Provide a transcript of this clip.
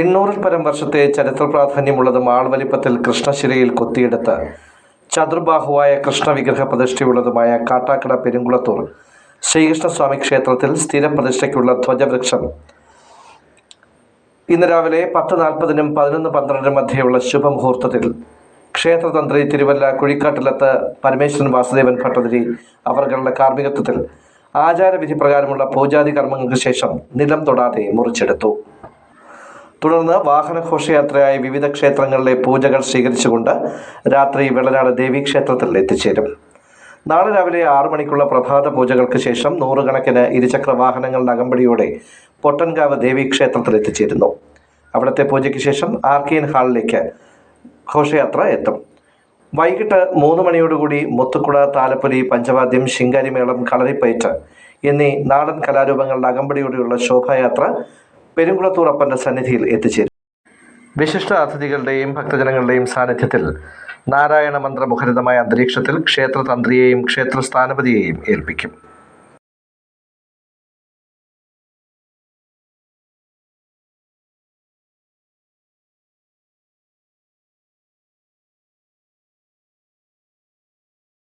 എണ്ണൂറിൽ പരം വർഷത്തെ ചരിത്ര പ്രാധാന്യമുള്ളതും ആൾവലിപ്പത്തിൽ കൃഷ്ണശിലയിൽ കൊത്തിയെടുത്ത് ചതുർബാഹുവായ കൃഷ്ണവിഗ്രഹ പ്രതിഷ്ഠയുള്ളതുമായ കാട്ടാക്കട പെരുങ്കുളത്തൂർ ശ്രീകൃഷ്ണസ്വാമി ക്ഷേത്രത്തിൽ സ്ഥിര പ്രതിഷ്ഠയ്ക്കുള്ള ധ്വജവൃക്ഷം. ഇന്ന് രാവിലെ പത്ത് നാൽപ്പതിനും പതിനൊന്ന് പന്ത്രണ്ടിനും മധ്യയുള്ള ശുഭമുഹൂർത്തത്തിൽ ക്ഷേത്രതന്ത്രി തിരുവല്ല കുഴിക്കാട്ടിലത്ത് പരമേശ്വരൻ വാസുദേവൻ ഭട്ടതിരി അവരുടെ കാർമ്മികത്വത്തിൽ ആചാരവിധി പ്രകാരമുള്ള പൂജാതി കർമ്മങ്ങൾക്ക് ശേഷം നിലം തൊടാതെ മുറിച്ചെടുത്തു. തുടർന്ന് വാഹനഘോഷയാത്രയായി വിവിധ ക്ഷേത്രങ്ങളിലെ പൂജകൾ സ്വീകരിച്ചുകൊണ്ട് രാത്രി വെള്ളനാട് ദേവീക്ഷേത്രത്തിൽ എത്തിച്ചേരും. നാളെ രാവിലെ ആറു മണിക്കുള്ള പ്രഭാത പൂജകൾക്ക് ശേഷം നൂറുകണക്കിന് ഇരുചക്ര വാഹനങ്ങളുടെ അകമ്പടിയോടെ പൊട്ടൻകാവ് ദേവീക്ഷേത്രത്തിൽ എത്തിച്ചേരുന്നു. അവിടുത്തെ പൂജയ്ക്ക് ശേഷം ആർക്കിയൻ ഹാളിലേക്ക് ഘോഷയാത്ര എത്തും. വൈകിട്ട് മൂന്ന് മണിയോടുകൂടി മുത്തുക്കുട താലപ്പൊലി പഞ്ചവാദ്യം ശിങ്കാരിമേളം കളരിപ്പയറ്റ് എന്നീ നാടൻ കലാരൂപങ്ങളുടെ അകമ്പടിയോടെയുള്ള ശോഭായാത്ര പെരുങ്കുളത്തൂർ സന്നിധിയിൽ എത്തിച്ചേരും. വിശിഷ്ട അതിഥികളുടെയും ഭക്തജനങ്ങളുടെയും സാന്നിധ്യത്തിൽ നാരായണ മന്ത്രമുഖരിതമായ അന്തരീക്ഷത്തിൽ ക്ഷേത്രതന്ത്രിയെയും ക്ഷേത്ര സ്ഥാനപതിയെയും ഏൽപ്പിക്കും.